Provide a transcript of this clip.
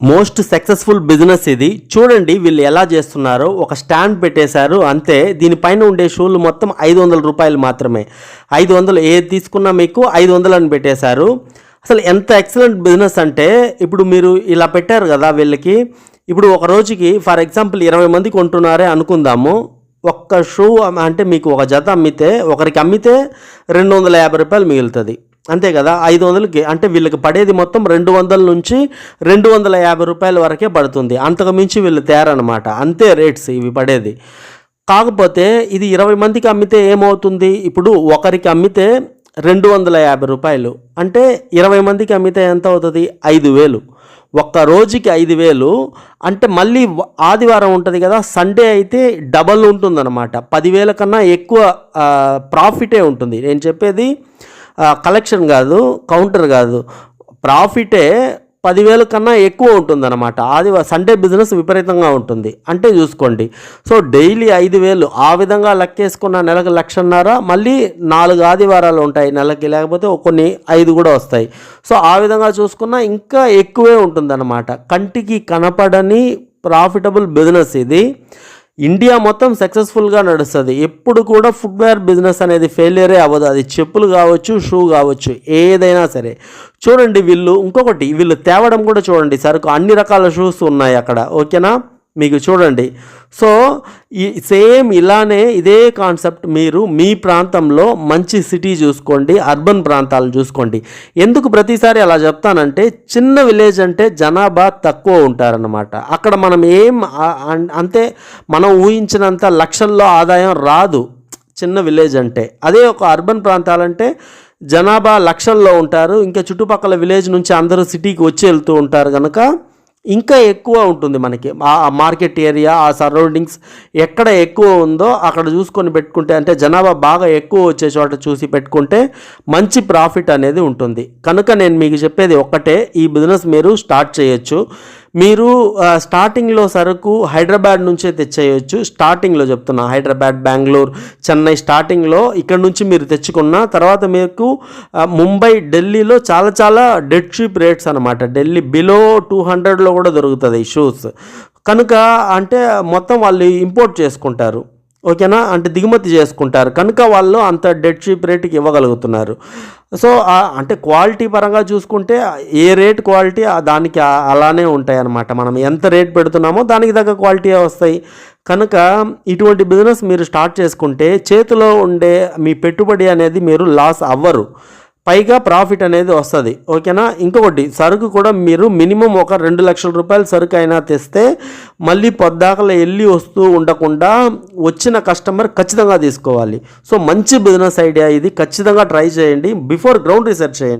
Most successful business ఇది. చూడండి వీళ్ళు ఎలా చేస్తున్నారో. ఒక స్టాండ్ పెట్టేశారు. అంతే. దీనిపైన ఉండే షూలు మొత్తం ఐదు వందల రూపాయలు మాత్రమే. ఐదు వందలు ఏది తీసుకున్నా మీకు ఐదు వందలు అని పెట్టేశారు. అసలు ఎంత ఎక్సలెంట్ బిజినెస్ అంటే ఇప్పుడు మీరు ఇలా పెట్టారు కదా వీళ్ళకి. ఇప్పుడు ఒక రోజుకి ఫర్ ఎగ్జాంపుల్ ఇరవై మంది కొంటున్నారే అనుకుందాము. ఒక్క షూ అంటే మీకు ఒక జత అమ్మితే ఒకరికి అమ్మితే రెండు వందల యాభై రూపాయలు మిగులుతుంది. అంతే కదా? ఐదు వందలకి అంటే వీళ్ళకి పడేది మొత్తం రెండు వందల నుంచి రెండు వందల యాభై రూపాయల వరకే పడుతుంది. అంతకు మించి వీళ్ళు తేరనమాట. అంతే రేట్స్ ఇవి పడేది. కాకపోతే ఇది ఇరవై మందికి అమ్మితే ఏమవుతుంది? ఇప్పుడు ఒకరికి అమ్మితే రెండు వందల యాభై రూపాయలు. అంటే ఇరవై మందికి అమ్మితే ఎంత అవుతుంది? ఐదు వేలు. ఒక్క రోజుకి ఐదు వేలు. అంటే మళ్ళీ ఆదివారం ఉంటుంది కదా? సండే అయితే డబల్ ఉంటుందన్నమాట. పదివేల కన్నా ఎక్కువ ప్రాఫిటే ఉంటుంది. నేను చెప్పేది కలెక్షన్ కాదు కౌంటర్ కాదు. ప్రాఫిటే పదివేల కన్నా ఎక్కువ ఉంటుందన్నమాట. ఆదివారం సండే బిజినెస్ విపరీతంగా ఉంటుంది. అంటే చూసుకోండి. సో డైలీ ఐదు వేలు. ఆ విధంగా లెక్కేసుకున్న నెలకు లక్షన్నర మళ్ళీ నాలుగు ఆదివారాలు ఉంటాయి నెలకి. లేకపోతే కొన్ని ఐదు కూడా వస్తాయి. సో ఆ విధంగా చూసుకున్నా ఇంకా ఎక్కువే ఉంటుందన్నమాట. కంటికి కనపడని ప్రాఫిటబుల్ బిజినెస్ ఇది. ఇండియా మొత్తం సక్సెస్ఫుల్గా నడుస్తుంది. ఎప్పుడు కూడా ఫుట్వేర్ బిజినెస్ అనేది ఫెయిలియరే అవ్వదు. అది చెప్పులు కావచ్చు షూ కావచ్చు ఏదైనా సరే. చూడండి వీళ్ళు ఇంకొకటి వీళ్ళు తేవడం కూడా చూడండి. సరుకు అన్ని రకాల షూస్ ఉన్నాయి అక్కడ. ఓకేనా? మీకు చూడండి. సో ఈ సేమ్ ఇలానే ఇదే కాన్సెప్ట్ మీరు మీ ప్రాంతంలో మంచి సిటీ చూసుకోండి అర్బన్ ప్రాంతాలు చూసుకోండి. ఎందుకు ప్రతిసారి అలా చెప్తానంటే చిన్న విలేజ్ అంటే జనాభా తక్కువ ఉంటారనమాట అక్కడ మనం ఏం అన్- అంతే మనం ఊహించినంత లక్షల్లో ఆదాయం రాదు చిన్న విలేజ్ అంటే. అదే ఒక అర్బన్ ప్రాంతాలంటే జనాభా లక్షల్లో ఉంటారు ఇంకా చుట్టుపక్కల విలేజ్ నుంచి అందరూ సిటీకి వచ్చి వెళ్తూ ఉంటారు కనుక ఇంకా ఎక్కువ ఉంటుంది మనకి. ఆ మార్కెట్ ఏరియా ఆ సరౌండింగ్స్ ఎక్కడ ఎక్కువ ఉందో అక్కడ చూసుకొని పెట్టుకుంటే అంటే జనాభా బాగా ఎక్కువ వచ్చే చోట చూసి పెట్టుకుంటే మంచి ప్రాఫిట్ అనేది ఉంటుంది. కనుక నేను మీకు చెప్పేది ఒక్కటే ఈ బిజినెస్ మీరు స్టార్ట్ చేయొచ్చు. మీరు స్టార్టింగ్లో సరుకు హైదరాబాద్ నుంచే తెచ్చేయచ్చు. స్టార్టింగ్లో చెప్తున్నా హైదరాబాద్ బెంగళూరు చెన్నై స్టార్టింగ్లో ఇక్కడ నుంచి మీరు తెచ్చుకున్న తర్వాత మీకు ముంబై ఢిల్లీలో చాలా చాలా డెడ్ షీప్ రేట్స్ అనమాట ఢిల్లీ బిలో టూ హండ్రెడ్లో కూడా దొరుకుతుంది షూస్ కనుక అంటే మొత్తం వాళ్ళు ఇంపోర్ట్ చేసుకుంటారు. ఓకేనా? అంటే దిగుమతి చేసుకుంటారు. కనుక వాళ్ళు అంత డెడ్ షీప్ రేట్కి ఇవ్వగలుగుతున్నారు. సో అంటే క్వాలిటీ పరంగా చూసుకుంటే ఏ రేట్ క్వాలిటీ దానికి అలానే ఉంటాయి అన్నమాట మనం ఎంత రేట్ పెడుతున్నామో దానికి తగ్గ క్వాలిటీ వస్తాయి. కనుక ఇటువంటి బిజినెస్ మీరు స్టార్ట్ చేసుకుంటే చేతిలో ఉండే మీ పెట్టుబడి అనేది మీరు లాస్ అవ్వరు. పైగా ప్రాఫిట్ అనేది వస్తుంది. ఓకేనా? ఇంకొకటి సరుకు కూడా మీరు మినిమం ఒక రెండు లక్షల రూపాయల సరుకు అయినా తెస్తే మళ్ళీ పొద్దాకలు వెళ్ళి వస్తూ ఉండకుండా వచ్చిన కస్టమర్ ఖచ్చితంగా తీసుకోవాలి. సో మంచి బిజినెస్ ఐడియా ఇది. ఖచ్చితంగా ట్రై చేయండి. బిఫోర్ గ్రౌండ్ రీసెర్చ్ చేయండి.